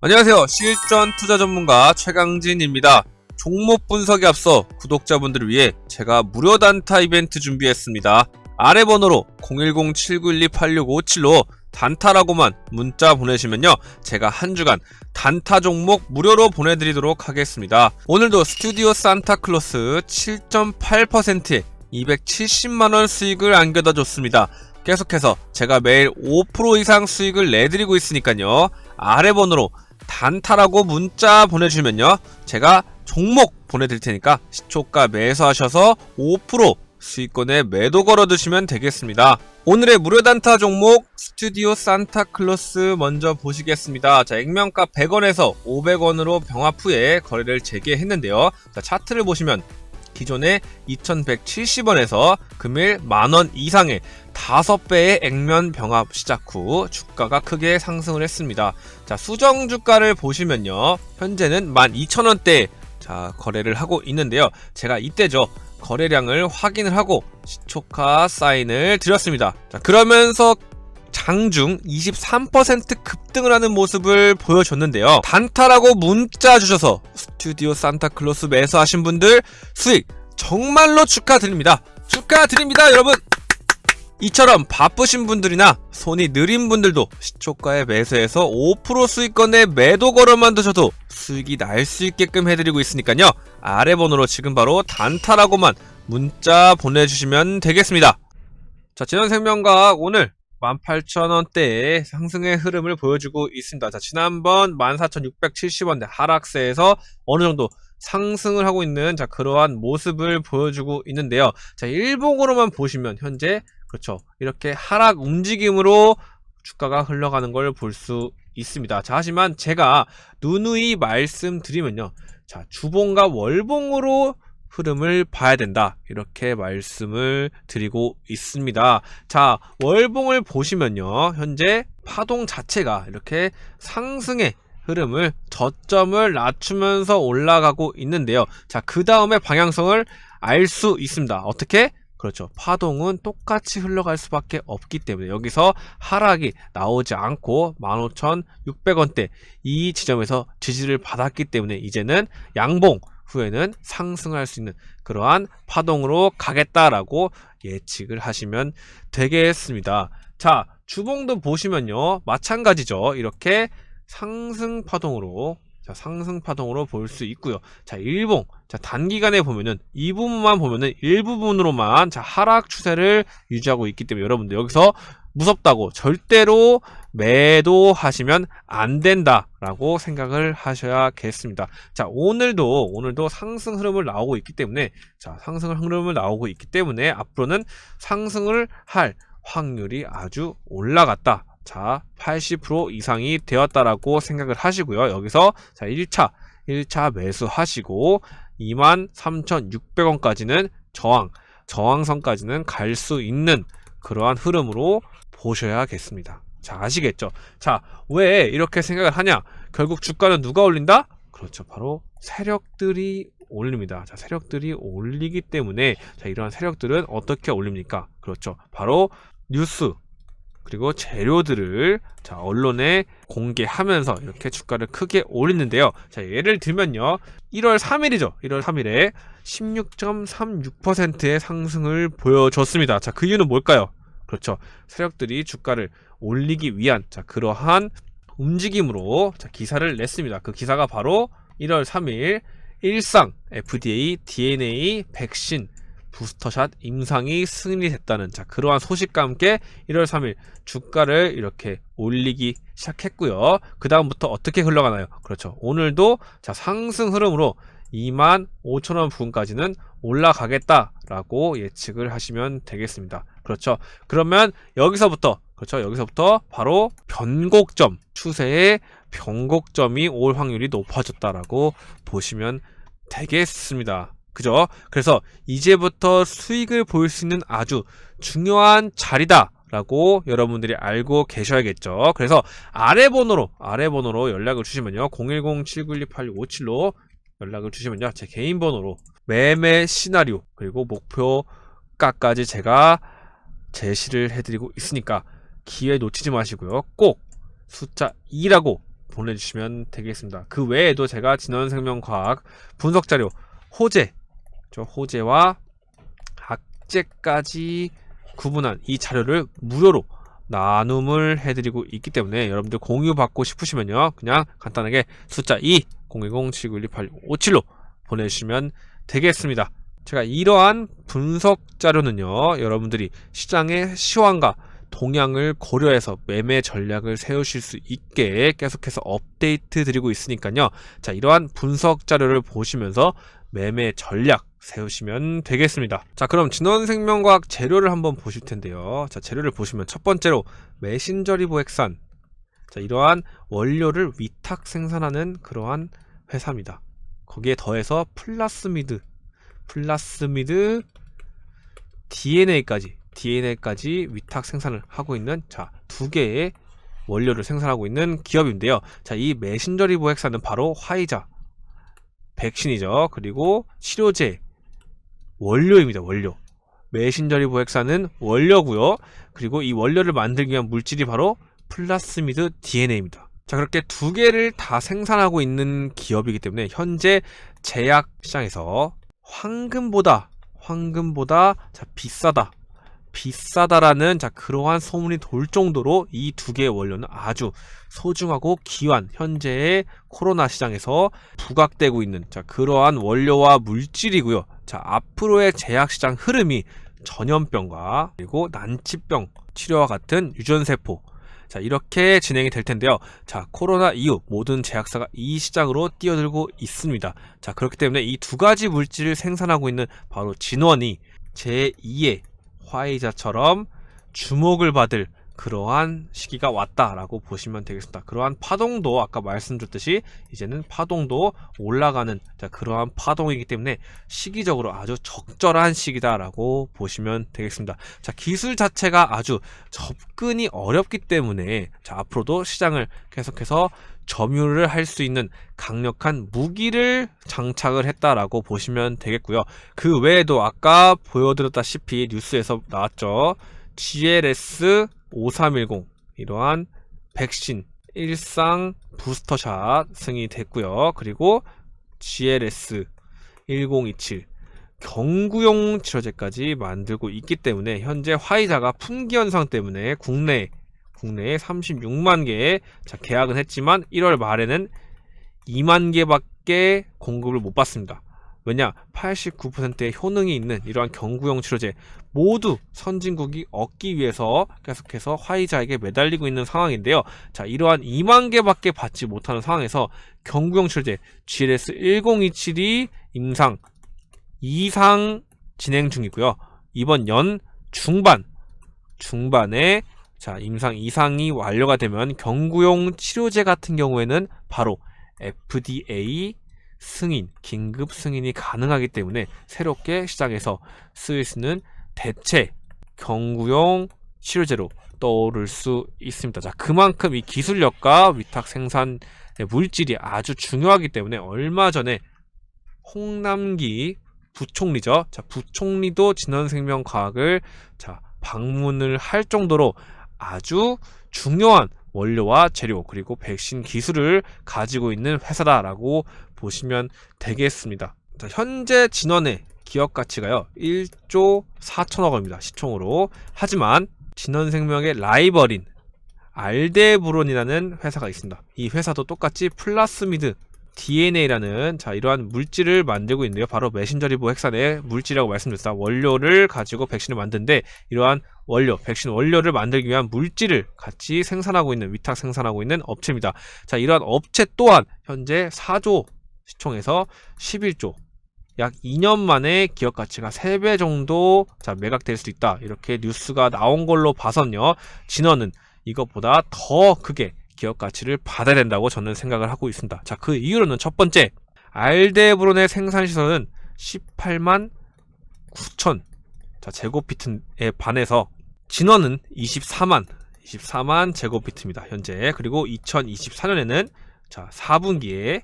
안녕하세요. 실전 투자 전문가 최강진입니다. 종목 분석에 앞서 구독자분들을 위해 제가 무료 단타 이벤트 준비했습니다. 아래 번호로 010-7912-8657로 단타라고만 문자 보내시면요. 제가 한 주간 단타 종목 무료로 보내드리도록 하겠습니다. 오늘도 스튜디오 산타클로스 7.8%의 270만원 수익을 안겨다 줬습니다. 계속해서 제가 매일 5% 이상 수익을 내드리고 있으니까요. 아래 번호로 단타라고 문자 보내주시면요. 제가 종목 보내드릴 테니까 시초가 매수하셔서 5% 수익권에 매도 걸어두시면 되겠습니다. 오늘의 무료 단타 종목 스튜디오 산타클로스 먼저 보시겠습니다. 자, 액면가 100원에서 500원으로 병합 후에 거래를 재개했는데요. 자, 차트를 보시면 기존에 2170원에서 금일 만원 이상의 5배의 액면 병합 시작 후 주가가 크게 상승을 했습니다. 자, 수정 주가를 보시면요. 현재는 12,000원대 자, 거래를 하고 있는데요. 제가 이때죠. 거래량을 확인을 하고 시초카 사인을 드렸습니다. 자, 그러면서 장중 23% 급등을 하는 모습을 보여줬는데요. 단타라고 문자 주셔서 스튜디오 산타클로스 매수하신 분들 수익 정말로 축하드립니다. 축하드립니다, 여러분! 이처럼 바쁘신 분들이나 손이 느린 분들도 시초가에 매수해서 5% 수익권에 매도 걸어만 두셔도 수익이 날 수 있게끔 해드리고 있으니까요. 아래 번호로 지금 바로 단타라고만 문자 보내주시면 되겠습니다. 자, 진원생명과학 오늘 18,000원대의 상승의 흐름을 보여주고 있습니다. 자, 지난번 14,670원대 하락세에서 어느 정도 상승을 하고 있는 자, 그러한 모습을 보여주고 있는데요. 자, 일봉으로만 보시면 현재 그렇죠. 이렇게 하락 움직임으로 주가가 흘러가는 걸 볼 수 있습니다. 자, 하지만 제가 누누이 말씀드리면요. 자, 주봉과 월봉으로 흐름을 봐야 된다. 이렇게 말씀을 드리고 있습니다. 자, 월봉을 보시면요. 현재 파동 자체가 이렇게 상승의 흐름을 저점을 낮추면서 올라가고 있는데요. 자, 그 다음에 방향성을 알 수 있습니다. 어떻게? 그렇죠. 파동은 똑같이 흘러갈 수밖에 없기 때문에 여기서 하락이 나오지 않고 15,600원대 이 지점에서 지지를 받았기 때문에 이제는 양봉 후에는 상승할 수 있는 그러한 파동으로 가겠다라고 예측을 하시면 되겠습니다. 자, 주봉도 보시면요. 마찬가지죠. 이렇게 상승 파동으로 자, 상승 파동으로 볼 수 있고요. 자, 일봉. 자, 단기간에 보면은 이 부분만 보면은 일부분으로만 자, 하락 추세를 유지하고 있기 때문에 여러분들 여기서 무섭다고 절대로 매도하시면 안 된다라고 생각을 하셔야겠습니다. 자, 오늘도 오늘도 상승 흐름을 나오고 있기 때문에 자, 상승 흐름을 나오고 있기 때문에 앞으로는 상승을 할 확률이 아주 올라갔다. 자, 80% 이상이 되었다라고 생각을 하시고요. 여기서 자, 1차 1차 매수하시고 23,600원까지는 저항, 저항선까지는 갈 수 있는 그러한 흐름으로 보셔야겠습니다. 자, 아시겠죠? 자, 왜 이렇게 생각을 하냐? 결국 주가는 누가 올린다? 그렇죠. 바로 세력들이 올립니다. 자, 세력들이 올리기 때문에 자, 이러한 세력들은 어떻게 올립니까? 그렇죠. 바로 뉴스 그리고 재료들을 자, 언론에 공개하면서 이렇게 주가를 크게 올리는데요. 자, 예를 들면요. 1월 3일이죠. 1월 3일에 16.36%의 상승을 보여줬습니다. 자, 그 이유는 뭘까요? 그렇죠. 세력들이 주가를 올리기 위한 자, 그러한 움직임으로 자, 기사를 냈습니다. 그 기사가 바로 1월 3일 일상 FDA DNA 백신 부스터샷 임상이 승인됐다는 자 그러한 소식과 함께 1월 3일 주가를 이렇게 올리기 시작했고요. 그 다음부터 어떻게 흘러가나요? 그렇죠. 오늘도 자 상승 흐름으로 2만 5천원 부근까지는 올라가겠다라고 예측을 하시면 되겠습니다. 그렇죠. 그러면 여기서부터 그렇죠. 여기서부터 바로 변곡점 추세의 변곡점이 올 확률이 높아졌다라고 보시면 되겠습니다. 그죠? 그래서 이제부터 수익을 보일 수 있는 아주 중요한 자리다. 라고 여러분들이 알고 계셔야겠죠. 그래서 아래 번호로, 아래 번호로 연락을 주시면요. 010-791-8657로 연락을 주시면요. 제 개인 번호로 매매 시나리오, 그리고 목표가까지 제가 제시를 해드리고 있으니까 기회 놓치지 마시고요. 꼭 숫자 2라고 보내주시면 되겠습니다. 그 외에도 제가 진원생명과학 분석자료 호재, 저 호재와 악재까지 구분한 이 자료를 무료로 나눔을 해드리고 있기 때문에 여러분들 공유받고 싶으시면요. 그냥 간단하게 숫자 2 010-7912-8657로 보내주시면 되겠습니다. 제가 이러한 분석 자료는요. 여러분들이 시장의 시황과 동향을 고려해서 매매 전략을 세우실 수 있게 계속해서 업데이트 드리고 있으니까요. 자, 이러한 분석 자료를 보시면서 매매 전략 세우시면 되겠습니다. 자, 그럼 진원생명과학 재료를 한번 보실 텐데요. 자, 재료를 보시면 첫 번째로 메신저리보액산. 자, 이러한 원료를 위탁 생산하는 그러한 회사입니다. 거기에 더해서 플라스미드, 플라스미드 DNA까지, DNA까지 위탁 생산을 하고 있는 자, 두 개의 원료를 생산하고 있는 기업인데요. 자, 이 메신저 리보액산은 바로 화이자, 백신이죠. 그리고 치료제, 원료입니다. 원료. 메신저 리보액산은 원료고요. 그리고 이 원료를 만들기 위한 물질이 바로 플라스미드 DNA입니다. 자, 그렇게 두 개를 다 생산하고 있는 기업이기 때문에 현재 제약 시장에서 황금보다 황금보다 자, 비싸다. 비싸다라는 자 그러한 소문이 돌 정도로 이 두 개의 원료는 아주 소중하고 귀한 현재의 코로나 시장에서 부각되고 있는 자 그러한 원료와 물질이고요. 자 앞으로의 제약 시장 흐름이 전염병과 그리고 난치병 치료와 같은 유전세포 자 이렇게 진행이 될 텐데요. 자 코로나 이후 모든 제약사가 이 시장으로 뛰어들고 있습니다. 자 그렇기 때문에 이 두 가지 물질을 생산하고 있는 바로 진원이 제2의 화이자처럼 주목을 받을 그러한 시기가 왔다라고 보시면 되겠습니다. 그러한 파동도 아까 말씀드렸듯이 이제는 파동도 올라가는 자, 그러한 파동이기 때문에 시기적으로 아주 적절한 시기다라고 보시면 되겠습니다. 자, 기술 자체가 아주 접근이 어렵기 때문에 자, 앞으로도 시장을 계속해서 점유를 할 수 있는 강력한 무기를 장착을 했다라고 보시면 되겠고요. 그 외에도 아까 보여드렸다시피 뉴스에서 나왔죠. GLS 5310 이러한 백신 일상 부스터샷 승이 됐고요. 그리고 GLS 1027 경구용 치료제까지 만들고 있기 때문에 현재 화이자가 품귀 현상 때문에 국내 국내에 36만 개 자, 계약은 했지만 1월 말에는 2만 개밖에 공급을 못 받습니다. 왜냐? 89%의 효능이 있는 이러한 경구용 치료제 모두 선진국이 얻기 위해서 계속해서 화이자에게 매달리고 있는 상황인데요. 자, 이러한 2만 개밖에 받지 못하는 상황에서 경구용 치료제 GLS 1027이 임상 이상 진행 중이고요. 이번 연 중반 중반에 자, 임상 이상이 완료가 되면 경구용 치료제 같은 경우에는 바로 FDA 승인, 긴급 승인이 가능하기 때문에 새롭게 수 있는 대체 경구용 치료제로 떠오를 수 있습니다. 자, 그만큼 이 기술력과 위탁 생산 물질이 아주 중요하기 때문에 얼마 전에 홍남기 부총리죠. 자, 부총리도 진원생명과학을 자, 방문을 할 정도로 아주 중요한 원료와 재료 그리고 백신 기술을 가지고 있는 회사다라고 보시면 되겠습니다. 자, 현재 진원의 기업 가치가요 1조 4천억 원입니다 시총으로 하지만 진원생명의 라이벌인 알데브론이라는 회사가 있습니다. 이 회사도 똑같이 플라스미드 DNA라는 자 이러한 물질을 만들고 있는데요. 바로 메신저리보 핵산의 물질이라고 말씀드렸다. 원료를 가지고 백신을 만드는데 이러한 원료, 백신 원료를 만들기 위한 물질을 같이 생산하고 있는 위탁 생산하고 있는 업체입니다. 자 이러한 업체 또한 현재 4조 시총에서 11조 약 2년 만에 기업 가치가 3배 정도 자 매각될 수 있다. 이렇게 뉴스가 나온 걸로 봐선요. 진원은 이것보다 더 크게 기업 가치를 받아야 된다고 저는 생각을 하고 있습니다. 자, 그 이유로는 첫 번째, 알데브론의 생산 시설은 18만 9천 자, 제곱피트에 반해서 진원은 24만 24만 제곱피트입니다. 현재. 그리고 2024년에는 자, 4분기에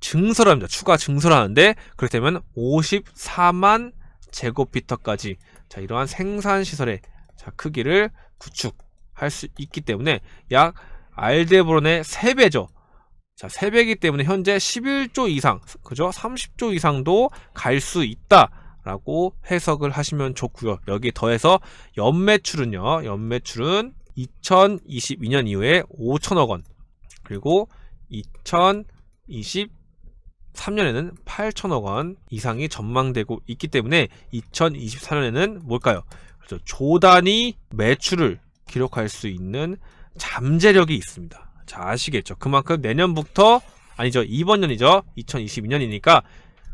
증설을 합니다. 추가 증설을 하는데 그렇게 되면 54만 제곱피터까지 자, 이러한 생산 시설의 자, 크기를 구축할 수 있기 때문에 약 알데브론의 3배죠. 자, 3배이기 때문에 현재 11조 이상, 그죠? 30조 이상도 갈 수 있다 라고 해석을 하시면 좋고요. 여기 더해서 연매출은요. 연매출은 2022년 이후에 5천억 원, 그리고 2023년에는 8천억 원 이상이 전망되고 있기 때문에 2024년에는 뭘까요? 그렇죠. 조단위 매출을 기록할 수 있는 잠재력이 있습니다. 자, 아시겠죠? 그만큼 내년부터 아니죠. 이번 년이죠. 2022년이니까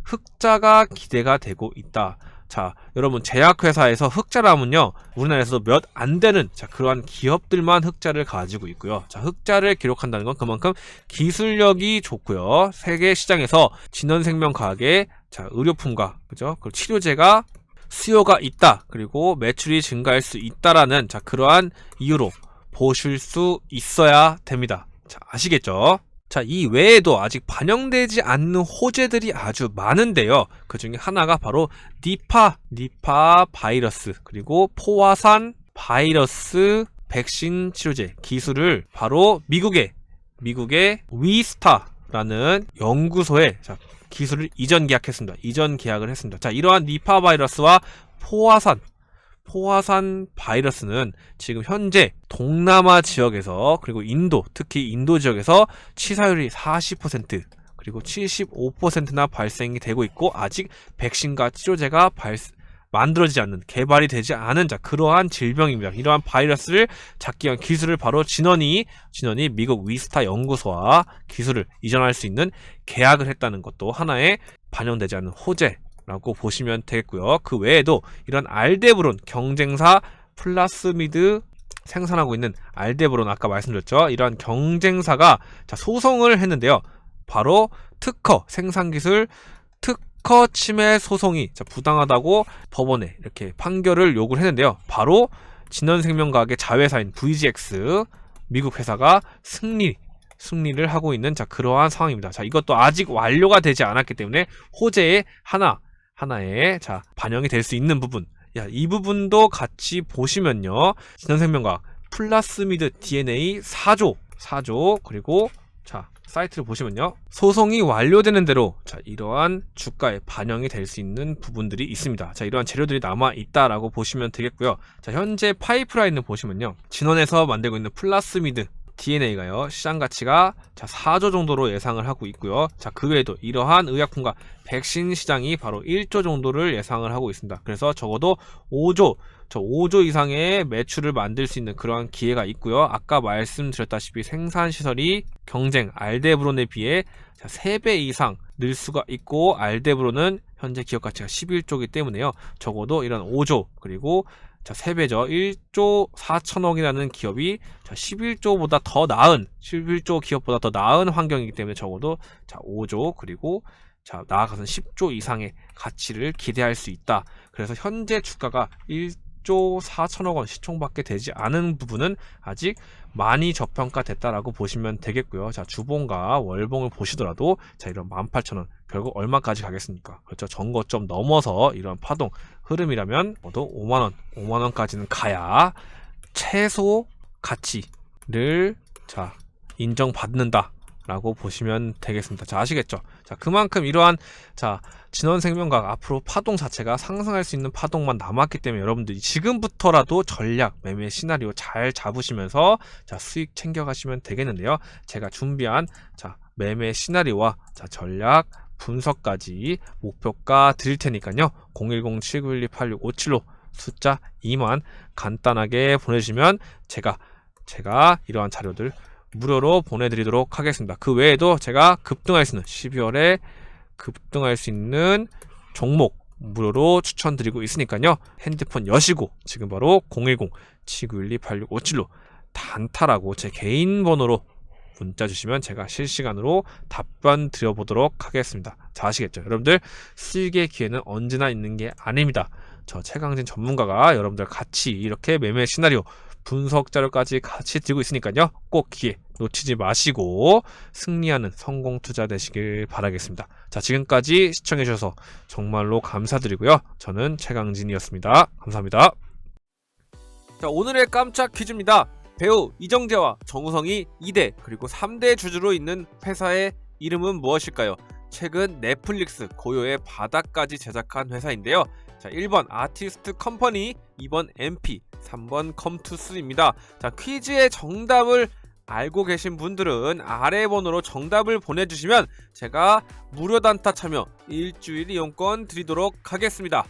흑자가 기대가 되고 있다. 자, 여러분 제약회사에서 흑자라면요. 우리나라에서도 몇 안 되는 자, 그러한 기업들만 흑자를 가지고 있고요. 자, 흑자를 기록한다는 건 그만큼 기술력이 좋고요. 세계 시장에서 진원생명과학의 자, 의료품과 그죠? 그 치료제가 수요가 있다. 그리고 매출이 증가할 수 있다라는 자, 그러한 이유로 보실 수 있어야 됩니다. 자, 아시겠죠? 자, 이 외에도 아직 반영되지 않는 호재들이 아주 많은데요. 그 중에 하나가 바로 니파, 니파 바이러스, 그리고 포화산 바이러스 백신 치료제 기술을 바로 미국의, 미국의 위스타라는 연구소에 자, 기술을 이전 계약했습니다. 이전 계약을 했습니다. 자, 이러한 니파 바이러스와 포화산 포화산 바이러스는 지금 현재 동남아 지역에서 그리고 인도 특히 인도 지역에서 치사율이 40% 그리고 75%나 발생이 되고 있고 아직 백신과 치료제가 발 만들어지지 않는 개발이 되지 않은 자 그러한 질병입니다. 이러한 바이러스를 잡기 위한 기술을 바로 진원이 진원이 미국 위스타 연구소와 기술을 이전할 수 있는 계약을 했다는 것도 하나의 반영되지 않는 호재 라고 보시면 되겠고요. 그 외에도 이런 알데브론 경쟁사 플라스미드 생산하고 있는 알데브론 아까 말씀드렸죠. 이러한 경쟁사가 자, 소송을 했는데요. 바로 특허 생산기술 특허 침해 소송이 자, 부당하다고 법원에 이렇게 판결을 요구를 했는데요. 바로 진원생명과학의 자회사인 VGX 미국 회사가 승리 승리를 하고 있는 자 그러한 상황입니다. 자 이것도 아직 완료가 되지 않았기 때문에 호재의 하나 하나의 자 반영이 될 수 있는 부분 야, 이 부분도 같이 보시면요. 진원생명과학 플라스미드 DNA 4조 4조 그리고 자 사이트를 보시면요. 소송이 완료되는 대로 자 이러한 주가에 반영이 될 수 있는 부분들이 있습니다. 자 이러한 재료들이 남아 있다라고 보시면 되겠고요. 자 현재 파이프라인을 보시면요. 진원에서 만들고 있는 플라스미드 DNA가요, 시장 가치가 자, 4조 정도로 예상을 하고 있고요. 자, 그 외에도 이러한 의약품과 백신 시장이 바로 1조 정도를 예상을 하고 있습니다. 그래서 적어도 5조, 저 5조 이상의 매출을 만들 수 있는 그러한 기회가 있고요. 아까 말씀드렸다시피 생산 시설이 경쟁 알데브론에 비해 자, 3배 이상 늘 수가 있고 알데브론은 현재 기업 가치가 11조이기 때문에요. 적어도 이런 5조 그리고 자, 3배죠. 1조 4천억이라는 기업이 자, 11조보다 더 나은, 11조 기업보다 더 나은 환경이기 때문에 적어도 자, 5조 그리고 자, 나아가서는 10조 이상의 가치를 기대할 수 있다. 그래서 현재 주가가 1 조 4천억 원 시총밖에 되지 않은 부분은 아직 많이 저평가됐다라고 보시면 되겠고요. 자, 주봉과 월봉을 보시더라도 자, 이런 18,000원 결국 얼마까지 가겠습니까? 그렇죠. 전거점 넘어서 이런 파동 흐름이라면 모두 5만 원, 5만 원까지는 가야 최소 가치를 자, 인정받는다. 라고 보시면 되겠습니다. 자, 아시겠죠? 자, 그만큼 이러한, 자, 진원생명과학 앞으로 파동 자체가 상승할 수 있는 파동만 남았기 때문에 여러분들이 지금부터라도 전략, 매매 시나리오 잘 잡으시면서, 자, 수익 챙겨 가시면 되겠는데요. 제가 준비한, 자, 매매 시나리오와, 자, 전략, 분석까지 목표가 드릴 테니까요. 010-7912-8657로 숫자 2만 간단하게 보내주시면 제가 제가 이러한 자료들 무료로 보내드리도록 하겠습니다. 그 외에도 제가 급등할 수 있는 12월에 급등할 수 있는 종목 무료로 추천드리고 있으니까요. 핸드폰 여시고 지금 바로 010-7912-8657로 단타라고 제 개인 번호로 문자 주시면 제가 실시간으로 답변 드려보도록 하겠습니다. 자, 아시겠죠? 여러분들 수익의 기회는 언제나 있는 게 아닙니다. 저 최강진 전문가가 여러분들 같이 이렇게 매매 시나리오 분석 자료까지 같이 들고 있으니까요. 꼭 기회 놓치지 마시고 승리하는 성공 투자 되시길 바라겠습니다. 자, 지금까지 시청해 주셔서 정말로 감사드리고요. 저는 최강진이었습니다. 감사합니다. 자, 오늘의 깜짝 퀴즈입니다. 배우 이정재와 정우성이 2대 그리고 3대 주주로 있는 회사의 이름은 무엇일까요? 최근 넷플릭스 고요의 바다까지 제작한 회사인데요. 자, 1번 아티스트 컴퍼니, 2번 MP, 3번 컴투스입니다. 자, 퀴즈의 정답을 알고 계신 분들은 아래 번호로 정답을 보내주시면 제가 무료 단타 참여 일주일 이용권 드리도록 하겠습니다.